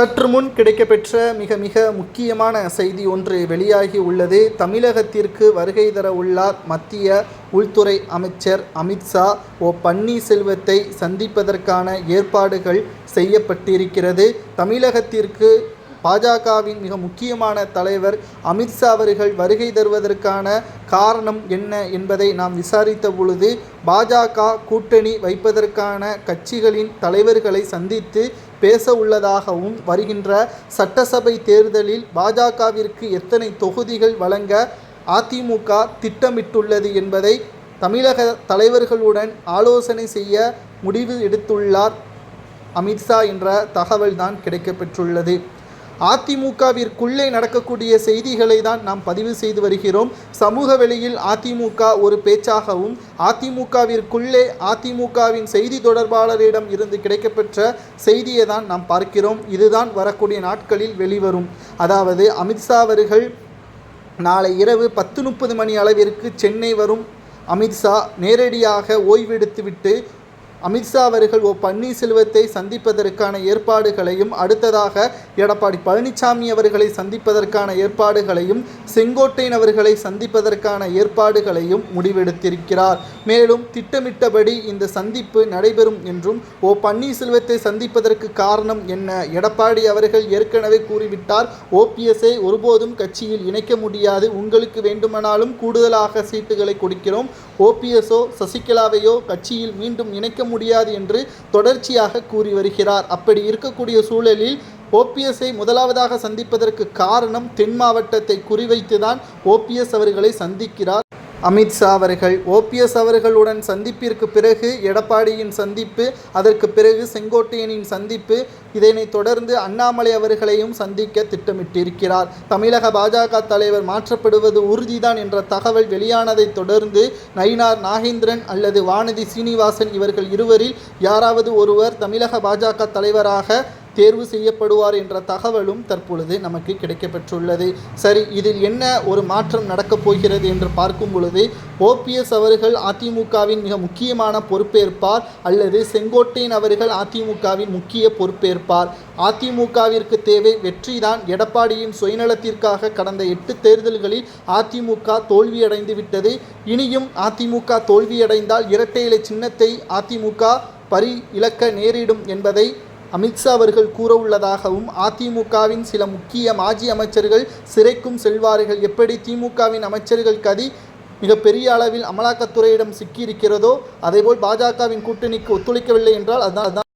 சற்று முன் கிடைக்கப்பெற்ற மிக மிக முக்கியமான செய்தி ஒன்று வெளியாகி உள்ளது. தமிழகத்திற்கு வருகை தர உள்ளார் மத்திய உள்துறை அமைச்சர் அமித்ஷா ஓ பன்னீர்செல்வத்தை சந்திப்பதற்கான ஏற்பாடுகள் செய்யப்பட்டிருக்கிறது. தமிழகத்திற்கு பாஜகவின் மிக முக்கியமான தலைவர் அமித்ஷா அவர்கள் வருகை தருவதற்கான காரணம் என்ன என்பதை நாம் விசாரித்த பொழுது பாஜக கூட்டணி வைப்பதற்கான கட்சிகளின் தலைவர்களை சந்தித்து பேச உள்ளதாகவும் வருகின்ற சட்டசபை தேர்தலில் பாஜகவிற்கு எத்தனை தொகுதிகள் வழங்க அதிமுக திட்டமிட்டுள்ளது என்பதை தமிழக தலைவர்களுடன் ஆலோசனை செய்ய முடிவு எடுத்துள்ளார். அமித்ஷா என்ற தகவல்தான் கிடைக்கப்பெற்றுள்ளது. அதிமுகவிற்குள்ளே நடக்கக்கூடிய செய்திகளை தான் நாம் பதிவு செய்து வருகிறோம். சமூக வெளியில் அதிமுக ஒரு பேச்சாகவும் அதிமுகவிற்குள்ளே அதிமுகவின் செய்தி தொடர்பாளரிடம் இருந்து கிடைக்கப்பெற்ற செய்தியை தான் நாம் பார்க்கிறோம். இதுதான் வரக்கூடிய நாட்களில் வெளிவரும். அதாவது அமித்ஷா அவர்கள் நாளை இரவு பத்து முப்பது மணி அளவிற்கு சென்னை வரும். அமித்ஷா நேரடியாக ஓய்வெடுத்துவிட்டு அமித்ஷா அவர்கள் ஓ பன்னீர்செல்வத்தை சந்திப்பதற்கான ஏற்பாடுகளையும் அடுத்ததாக எடப்பாடி பழனிசாமி அவர்களை சந்திப்பதற்கான ஏற்பாடுகளையும் செங்கோட்டையன் அவர்களை சந்திப்பதற்கான ஏற்பாடுகளையும் முடிவெடுத்திருக்கிறார். மேலும் திட்டமிட்டபடி இந்த சந்திப்பு நடைபெறும் என்றும் ஓ பன்னீர்செல்வத்தை சந்திப்பதற்கு காரணம் என்ன? எடப்பாடி அவர்கள் ஏற்கனவே கூறிவிட்டார் ஓபிஎஸ்ஐ ஒருபோதும் கட்சியில் இணைக்க முடியாது உங்களுக்கு வேண்டுமானாலும் கூடுதலாக சீட்டுகளை கொடுக்கிறோம். ஓபிஎஸ்ஓ சசிகலாவையோ கட்சியில் மீண்டும் இணைக்க முடியாது என்று தொடர்ச்சியாக கூறி வருகிறார். அப்படி இருக்கக்கூடிய சூழலில் ஓபிஎஸ்ஐ முதலாவதாக சந்திப்பதற்கு காரணம் தென் மாவட்டத்தை குறிவைத்துதான் ஓபிஎஸ் அவர்களை சந்திக்கிறார். அமித்ஷா அவர்கள் ஓபிஎஸ் அவர்களுடன் சந்திப்பிற்கு பிறகு எடப்பாடியின் சந்திப்பு அதற்கு பிறகு செங்கோட்டையனின் சந்திப்பு இதனை தொடர்ந்து அண்ணாமலை அவர்களையும் சந்திக்க திட்டமிட்டிருக்கிறார். தமிழக பாஜக தலைவர் மாற்றப்படுவது உறுதிதான் என்ற தகவல் வெளியானதைத் தொடர்ந்து நயினார் நாகேந்திரன் அல்லது வானதி சீனிவாசன் இவர்கள் இருவரில் யாராவது ஒருவர் தமிழக பாஜக தலைவராக தேர்வு செய்யப்படுவார் என்ற தகவலும் தற்பொழுது நமக்கு கிடைக்கப்பெற்றுள்ளது. சரி இதில் என்ன ஒரு மாற்றம் நடக்கப் போகிறது என்று பார்க்கும் பொழுது ஓபிஎஸ் அவர்கள் அதிமுகவின் மிக முக்கியமான பொறுப்பேற்பார் அல்லது செங்கோட்டையன் அவர்கள் அதிமுகவின் முக்கிய பொறுப்பேற்பார். அதிமுகவிற்கு தேவை வெற்றிதான். எடப்பாடியின் சுயநலத்திற்காக கடந்த எட்டு தேர்தல்களில் அதிமுக தோல்வியடைந்து விட்டது. இனியும் அதிமுக தோல்வியடைந்தால் இரட்டை இலை சின்னத்தை அதிமுக பரி இழக்க நேரிடும் என்பதை அமித்ஷா அவர்கள் கூறவுள்ளதாகவும் அதிமுகவின் சில முக்கிய மாஜி அமைச்சர்கள் சிறைக்கும் செல்வார்கள் எப்படி திமுகவின் அமைச்சர்கள் கதி மிக பெரிய அளவில் அமலாக்கத்துறையிடம் சிக்கியிருக்கிறதோ அதேபோல் பாஜகவின் கூட்டணிக்கு ஒத்துழைக்கவில்லை என்றால் அதுதான்